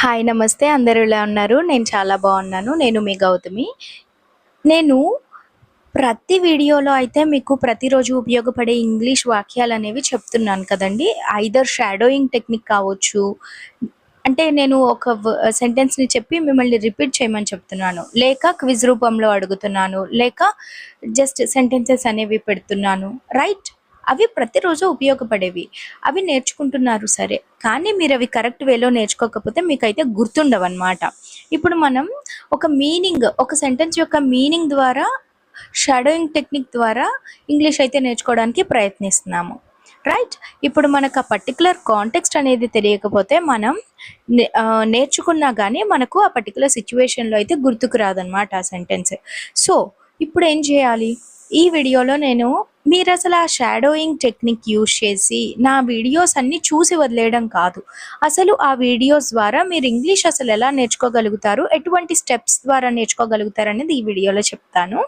Hi నమస్తే. అందరూ ఇలా ఉన్నారు? నేను చాలా బాగున్నాను. నేను మీ గౌతమి. నేను ప్రతి వీడియోలో అయితే మీకు ప్రతిరోజు ఉపయోగపడే ఇంగ్లీష్ వాక్యాలు అనేవి చెప్తున్నాను కదండి. ఐదర్ షాడోయింగ్ టెక్నిక్ కావచ్చు. అంటే నేను ఒక సెంటెన్స్ని చెప్పి మిమ్మల్ని రిపీట్ చేయమని చెప్తున్నాను. లేక క్విజ్ రూపంలో అడుగుతున్నాను. లేక జస్ట్ సెంటెన్సెస్ అనేవి పెడుతున్నాను. రైట్ అవి ప్రతిరోజు ఉపయోగపడేవి. అవి నేర్చుకుంటున్నారు సరే. కానీ మీరు అవి కరెక్ట్ వేలో నేర్చుకోకపోతే మీకైతే గుర్తుండవు అనమాట ఇప్పుడు మనం ఒక మీనింగ్ ఒక సెంటెన్స్ యొక్క మీనింగ్ ద్వారా షాడోయింగ్ టెక్నిక్ ద్వారా ఇంగ్లీష్ అయితే నేర్చుకోవడానికి ప్రయత్నిస్తున్నాము. రైట్? ఇప్పుడు మనకు ఆ పర్టికులర్ కాంటెక్స్ట్ అనేది తెలియకపోతే మనం నే- నేర్చుకున్నా కానీ మనకు ఆ పర్టికులర్ సిచ్యువేషన్లో అయితే గుర్తుకు రాదనమాట ఆ సెంటెన్స్. సో ఇప్పుడు ఏం చేయాలి? ఈ వీడియోలో నేను మీరు అసలు ఆ షాడోయింగ్ టెక్నిక్ యూజ్ చేసి నా వీడియోస్ అన్ని చూసి వదిలేయడం కాదు. అసలు ఆ వీడియోస్ ద్వారా మీరు ఇంగ్లీష్ అసలు ఎలా నేర్చుకోగలుగుతారు? ఎటువంటి స్టెప్స్ ద్వారా నేర్చుకోగలుగుతారు అనేది ఈ వీడియోలో చెప్తాను.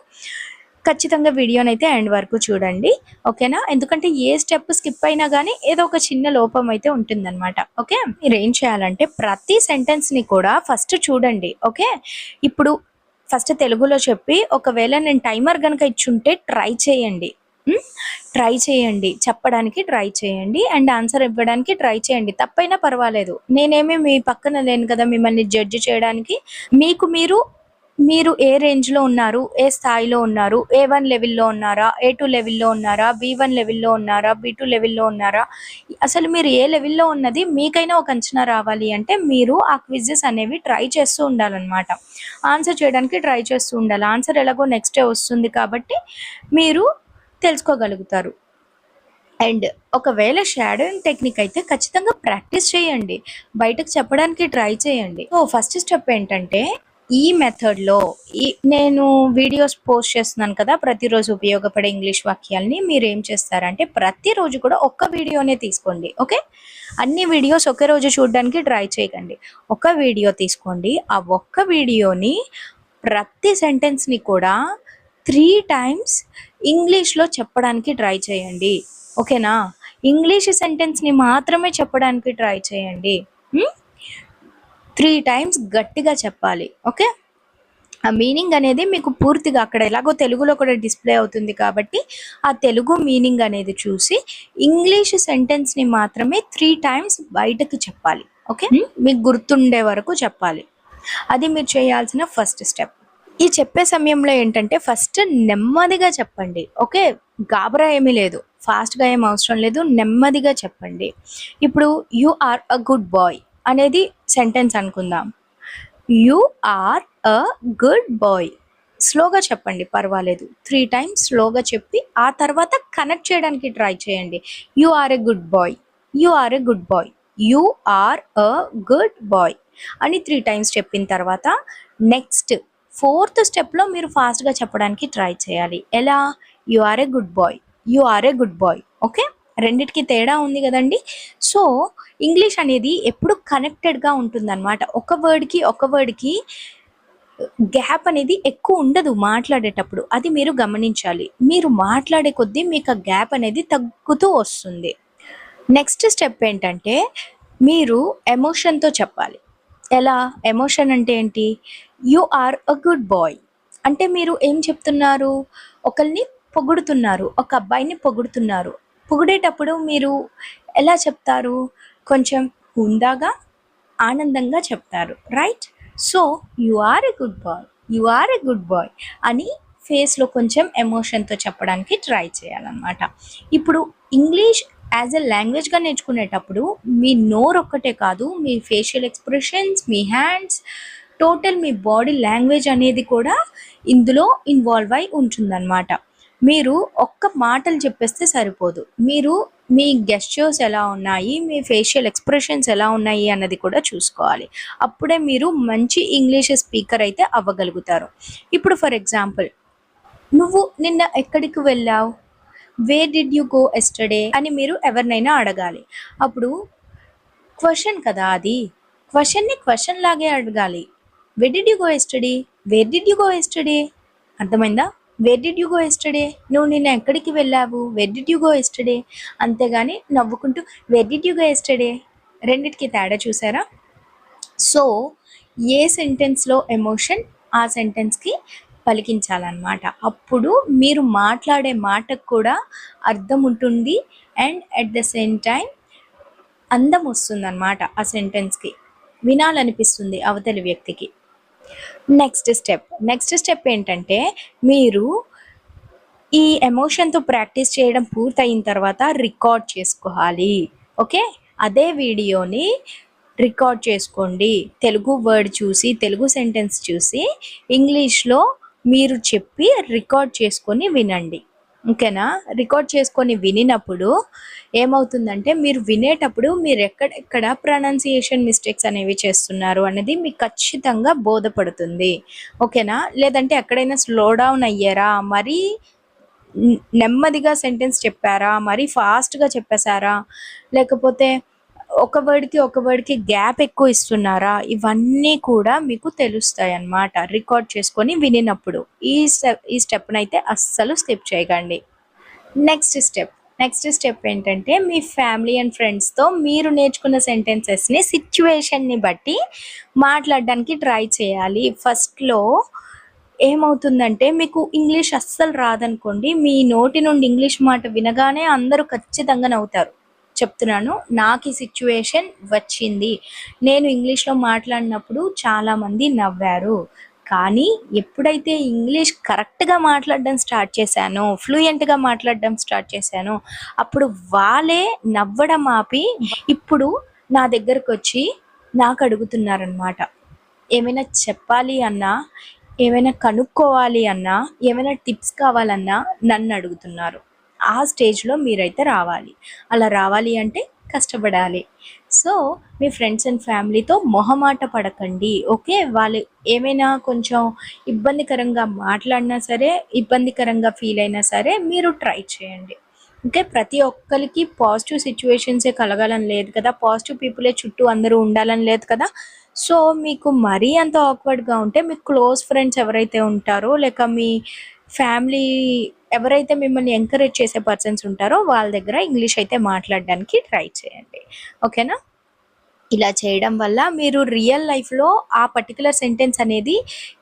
ఖచ్చితంగా వీడియోని అయితే ఎండ్ వరకు చూడండి. ఓకేనా ఎందుకంటే ఏ స్టెప్ స్కిప్ అయినా కానీ ఏదో ఒక చిన్న లోపం అయితే ఉంటుందన్నమాట. ఓకే మీరు ఏం చేయాలంటే ప్రతి సెంటెన్స్ని కూడా ఫస్ట్ చూడండి. ఓకే ఇప్పుడు ఫస్ట్ తెలుగులో చెప్పి ఒకవేళ నేను టైమర్ కనుక ఇచ్చుంటే ట్రై చేయండి. ట్రై చేయండి. చెప్పడానికి ట్రై చేయండి. అండ్ ఆన్సర్ ఇవ్వడానికి ట్రై చేయండి. తప్పైనా పర్వాలేదు. నేనేమి మీ పక్కన లేను కదా మిమ్మల్ని జడ్జి చేయడానికి. మీకు మీరు మీరు ఏ రేంజ్లో ఉన్నారు? ఏ స్థాయిలో ఉన్నారు? ఏ వన్ లెవెల్లో ఉన్నారా? ఏ టూ లెవెల్లో ఉన్నారా? బి వన్ లెవెల్లో ఉన్నారా? బి టూ లెవెల్లో ఉన్నారా? అసలు మీరు ఏ లెవెల్లో ఉన్నది? మీకైనా ఒక అంచనా రావాలి అంటే మీరు ఆ క్విజెస్ అనేవి ట్రై చేస్తూ ఉండాలన్నమాట. ఆన్సర్ చేయడానికి ట్రై చేస్తూ ఉండాలి. ఆన్సర్ ఎలాగో నెక్స్ట్ డే వస్తుంది కాబట్టి మీరు తెలుసుకోగలుగుతారు. అండ్ ఒకవేళ షాడోయింగ్ టెక్నిక్ అయితే ఖచ్చితంగా ప్రాక్టీస్ చేయండి. బయటకు చెప్పడానికి ట్రై చేయండి. సో ఫస్ట్ స్టెప్ ఏంటంటే ఈ మెథడ్లో ఈ నేను వీడియోస్ పోస్ట్ చేస్తున్నాను కదా ప్రతిరోజు ఉపయోగపడే ఇంగ్లీష్ వాక్యాలని మీరు ఏం చేస్తారంటే ప్రతిరోజు కూడా ఒక్క వీడియోనే తీసుకోండి ఓకే? అన్ని వీడియోస్ ఒకే రోజు చూడడానికి ట్రై చేయకండి. ఒక వీడియో తీసుకోండి. ఆ ఒక్క వీడియోని ప్రతి సెంటెన్స్ని కూడా త్రీ టైమ్స్ ఇంగ్లీష్లో చెప్పడానికి ట్రై చేయండి. ఓకేనా? ఇంగ్లీష్ సెంటెన్స్ని మాత్రమే చెప్పడానికి ట్రై చేయండి. త్రీ టైమ్స్ గట్టిగా చెప్పాలి. ఓకే? ఆ మీనింగ్ అనేది మీకు పూర్తిగా అక్కడ ఎలాగో తెలుగులో కూడా డిస్ప్లే అవుతుంది కాబట్టి ఆ తెలుగు మీనింగ్ అనేది చూసి ఇంగ్లీష్ సెంటెన్స్ని మాత్రమే త్రీ టైమ్స్ బయటకు చెప్పాలి. ఓకే? మీకు గుర్తుండే వరకు చెప్పాలి. అది మీరు చేయాల్సిన ఫస్ట్ స్టెప్. ఈ చెప్పే సమయంలో ఏంటంటే ఫస్ట్ నెమ్మదిగా చెప్పండి. ఓకే? గాబరా ఏమీ లేదు. ఫాస్ట్గా ఏం అవసరం లేదు. నెమ్మదిగా చెప్పండి. ఇప్పుడు you are a good boy అనేది సెంటెన్స్ అనుకుందాం. You are a good boy స్లోగా చెప్పండి పర్వాలేదు. త్రీ టైమ్స్ స్లోగా చెప్పి ఆ తర్వాత కనెక్ట్ చేయడానికి ట్రై చేయండి. You are a good boy you are a good boy you are a good boy అని త్రీ టైమ్స్ చెప్పిన తర్వాత నెక్స్ట్ ఫోర్త్ స్టెప్లో మీరు ఫాస్ట్గా చెప్పడానికి ట్రై చేయాలి. ఎలా? You are a good boy you are a good boy okay రెండిటికి తేడా ఉంది కదండి? సో ఇంగ్లీష్ అనేది ఎప్పుడు కనెక్టెడ్గా ఉంటుందన్నమాట. ఒక వర్డ్కి ఒక వర్డ్కి గ్యాప్ అనేది ఎక్కువ ఉండదు మాట్లాడేటప్పుడు. అది మీరు గమనించాలి. మీరు మాట్లాడే కొద్దీ మీకు ఆ గ్యాప్ అనేది తగ్గుతూ వస్తుంది. నెక్స్ట్ స్టెప్ ఏంటంటే మీరు ఎమోషన్తో చెప్పాలి. ఎలా? ఎమోషన్ అంటే ఏంటి? You are a good boy. అంటే మీరు ఏం చెప్తున్నారు? ఒకరిని పొగుడుతున్నారు ఒక అబ్బాయిని పొగుడుతున్నారు. పొగిడేటప్పుడు మీరు ఎలా చెప్తారు? కొంచెం హుందాగా ఆనందంగా చెప్తారు right? So you are a good boy you are a good boy అని ఫేస్లో కొంచెం ఎమోషన్తో చెప్పడానికి ట్రై చేయాలన్నమాట. ఇప్పుడు ఇంగ్లీష్ యాజ్ ఎ లాంగ్వేజ్గా నేర్చుకునేటప్పుడు మీ నోరు ఒక్కటే కాదు మీ ఫేషియల్ ఎక్స్ప్రెషన్స్ మీ హ్యాండ్స్ టోటల్ మీ బాడీ లాంగ్వేజ్ అనేది కూడా ఇందులో ఇన్వాల్వ్ అయి ఉంటుందన్నమాట. మీరు ఒక్క మాటలు చెప్పేస్తే సరిపోదు. మీరు మీ గెస్చర్స్ ఎలా ఉన్నాయి మీ ఫేషియల్ ఎక్స్ప్రెషన్స్ ఎలా ఉన్నాయి అన్నది కూడా చూసుకోవాలి. అప్పుడే మీరు మంచి ఇంగ్లీష్ స్పీకర్ అయితే అవ్వగలుగుతారు. ఇప్పుడు ఫర్ ఎగ్జాంపుల్ నువ్వు నిన్న ఎక్కడికి వెళ్ళావు? Where did you go yesterday అని మీరు ఎవరినైనా అడగాలి. అప్పుడు క్వశ్చన్ కదా అది? క్వశ్చన్ని క్వశ్చన్ లాగే అడగాలి. Where did you go yesterday where did you go yesterday అర్థమైందా? Where did you go yesterday నువ్వు నిన్న ఎక్కడికి వెళ్ళావు? Where did you go yesterday అంతేగాని నవ్వుకుంటూ where did you go yesterday రెండిటికి తేడా చూసారా? సో ఏ సెంటెన్స్లో ఎమోషన్ ఆ సెంటెన్స్కి పలికించాలన్నమాట. అప్పుడు మీరు మాట్లాడే మాటకు కూడా అర్థం ఉంటుంది and at the same time అందం వస్తుందన్నమాట ఆ సెంటెన్స్కి వినాలనిపిస్తుంది అవతలి వ్యక్తికి. నెక్స్ట్ స్టెప్ నెక్స్ట్ స్టెప్ ఏంటంటే మీరు ఈ ఎమోషన్తో ప్రాక్టీస్ చేయడం పూర్తయిన తర్వాత రికార్డ్ చేసుకోవాలి. ఓకే అదే వీడియోని రికార్డ్ చేసుకోండి. తెలుగు వర్డ్ చూసి తెలుగు సెంటెన్స్ చూసి ఇంగ్లీష్లో మీరు చెప్పి రికార్డ్ చేసుకొని వినండి. ఓకేనా? రికార్డ్ చేసుకొని వినినప్పుడు ఏమవుతుందంటే మీరు వినేటప్పుడు మీరు ఎక్కడెక్కడ ప్రొనౌన్సియేషన్ మిస్టేక్స్ అనేవి చేస్తున్నారు అనేది మీకు ఖచ్చితంగా బోధపడుతుంది. ఓకేనా? లేదంటే ఎక్కడైనా స్లో డౌన్ అయ్యారా? మరీ నెమ్మదిగా సెంటెన్స్ చెప్పారా? మరీ ఫాస్ట్గా చెప్పేశారా? లేకపోతే ఒక వర్డ్కి ఒక వర్డ్కి గ్యాప్ ఎక్కువ ఇస్తున్నారా? ఇవన్నీ కూడా మీకు తెలుస్తాయి అన్నమాట రికార్డ్ చేసుకొని వినినప్పుడు ఈ స్టెప్ ఈ స్టెప్ని అయితే అస్సలు స్కిప్ చేయకండి. నెక్స్ట్ స్టెప్ నెక్స్ట్ స్టెప్ ఏంటంటే మీ ఫ్యామిలీ అండ్ ఫ్రెండ్స్తో మీరు నేర్చుకున్న సెంటెన్సెస్ని సిచ్యువేషన్ని బట్టి మాట్లాడడానికి ట్రై చేయాలి. ఫస్ట్లో ఏమవుతుందంటే మీకు ఇంగ్లీష్ అస్సలు రాదనుకోండి. మీ నోటి నుండి ఇంగ్లీష్ మాట వినగానే అందరూ ఖచ్చితంగా నవ్వుతారు. చెప్తున్నాను. నాకు ఈ సిచ్యువేషన్ వచ్చింది. నేను ఇంగ్లీష్లో మాట్లాడినప్పుడు చాలామంది నవ్వారు. కానీ ఎప్పుడైతే ఇంగ్లీష్ కరెక్ట్గా మాట్లాడడం స్టార్ట్ చేశానో ఫ్లూయెంట్గా మాట్లాడడం స్టార్ట్ చేశానో అప్పుడు వాళ్ళే నవ్వడం ఆపి ఇప్పుడు నా దగ్గరకు వచ్చి నాకు అడుగుతున్నారనమాట ఏమైనా చెప్పాలి అన్నా ఏమైనా కనుక్కోవాలి అన్నా ఏమైనా టిప్స్ కావాలన్నా నన్ను అడుగుతున్నారు. ఆ స్టేజ్లో మీరైతే రావాలి. అలా రావాలి అంటే కష్టపడాలి. సో మీ ఫ్రెండ్స్ అండ్ ఫ్యామిలీతో మొహమాట పడకండి. ఓకే? వాళ్ళు ఏమైనా కొంచెం ఇబ్బందికరంగా మాట్లాడినా సరే ఇబ్బందికరంగా ఫీల్ అయినా సరే మీరు ట్రై చేయండి. ఓకే? ప్రతి ఒక్కరికి పాజిటివ్ సిచ్యువేషన్సే కలగాలని లేదు కదా? పాజిటివ్ పీపులే చుట్టూ అందరూ ఉండాలని లేదు కదా? సో మీకు మరీ అంత ఆక్వర్డ్గా ఉంటే మీ క్లోజ్ ఫ్రెండ్స్ ఎవరైతే ఉంటారో లేక మీ ఫ్యామిలీ ఎవరైతే మిమ్మల్ని ఎంకరేజ్ చేసే పర్సన్స్ ఉంటారో వాళ్ళ దగ్గర ఇంగ్లీష్ అయితే మాట్లాడడానికి ట్రై చేయండి. ఓకేనా ఇలా చేయడం వల్ల మీరు రియల్ లైఫ్లో ఆ పర్టికులర్ సెంటెన్స్ అనేది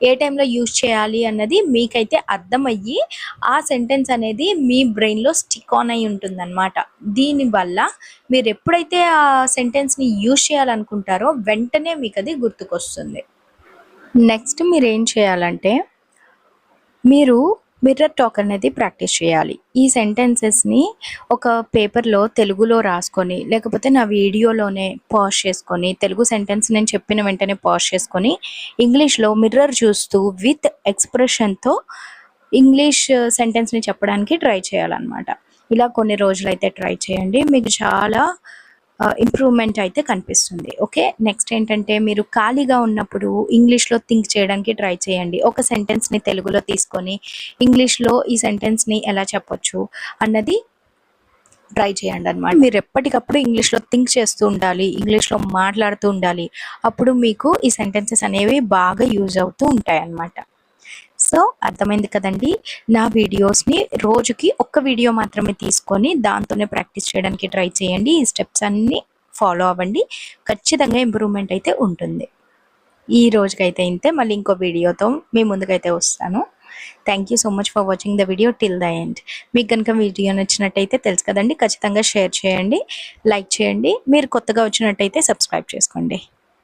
ఏ టైంలో యూజ్ చేయాలి అన్నది మీకైతే అర్థమయ్యి ఆ సెంటెన్స్ అనేది మీ బ్రెయిన్లో స్టిక్ ఆన్ అయి ఉంటుందన్నమాట. దీనివల్ల మీరు ఎప్పుడైతే ఆ సెంటెన్స్ని యూజ్ చేయాలనుకుంటారో వెంటనే మీకు అది గుర్తుకొస్తుంది. నెక్స్ట్ మీరు ఏం చేయాలంటే మీరు మిర్రర్ టాక్ అనేది ప్రాక్టీస్ చేయాలి. ఈ సెంటెన్సెస్ని ఒక పేపర్లో తెలుగులో రాసుకొని లేకపోతే నా వీడియోలోనే పాజ్ చేసుకొని తెలుగు సెంటెన్స్ నేను చెప్పిన వెంటనే పాజ్ చేసుకొని ఇంగ్లీష్లో మిర్రర్ చూస్తూ విత్ ఎక్స్ప్రెషన్తో ఇంగ్లీష్ సెంటెన్స్ని చెప్పడానికి ట్రై చేయాలన్నమాట. ఇలా కొన్ని రోజులైతే ట్రై చేయండి. మీకు చాలా ఇంప్రూవ్మెంట్ అయితే కనిపిస్తుంది. ఓకే నెక్స్ట్ ఏంటంటే మీరు ఖాళీగా ఉన్నప్పుడు ఇంగ్లీష్లో థింక్ చేయడానికి ట్రై చేయండి. ఒక సెంటెన్స్ని తెలుగులో తీసుకొని ఇంగ్లీష్లో ఈ సెంటెన్స్ని ఎలా చెప్పొచ్చు అన్నది ట్రై చేయండి అనమాట మీరు ఎప్పటికప్పుడు ఇంగ్లీష్లో థింక్ చేస్తూ ఉండాలి ఇంగ్లీష్లో మాట్లాడుతూ ఉండాలి. అప్పుడు మీకు ఈ సెంటెన్సెస్ అనేవి బాగా యూజ్ అవుతూ ఉంటాయి అన్నమాట సో అర్థమైంది కదండి. నా వీడియోస్ని రోజుకి ఒక్క వీడియో మాత్రమే తీసుకొని దాంతోనే ప్రాక్టీస్ చేయడానికి ట్రై చేయండి. ఈ స్టెప్స్ అన్నీ ఫాలో అవ్వండి. ఖచ్చితంగా ఇంప్రూవ్మెంట్ అయితే ఉంటుంది. ఈ రోజుకైతే ఇంతే. మళ్ళీ ఇంకో వీడియోతో మీ ముందుకైతే వస్తాను. Thank you so much for watching the video till the end మీకు కనుక వీడియో నచ్చినట్టయితే తెలుసు కదండి. ఖచ్చితంగా షేర్ చేయండి. లైక్ చేయండి. మీరు కొత్తగా వచ్చినట్టయితే సబ్స్క్రైబ్ చేసుకోండి.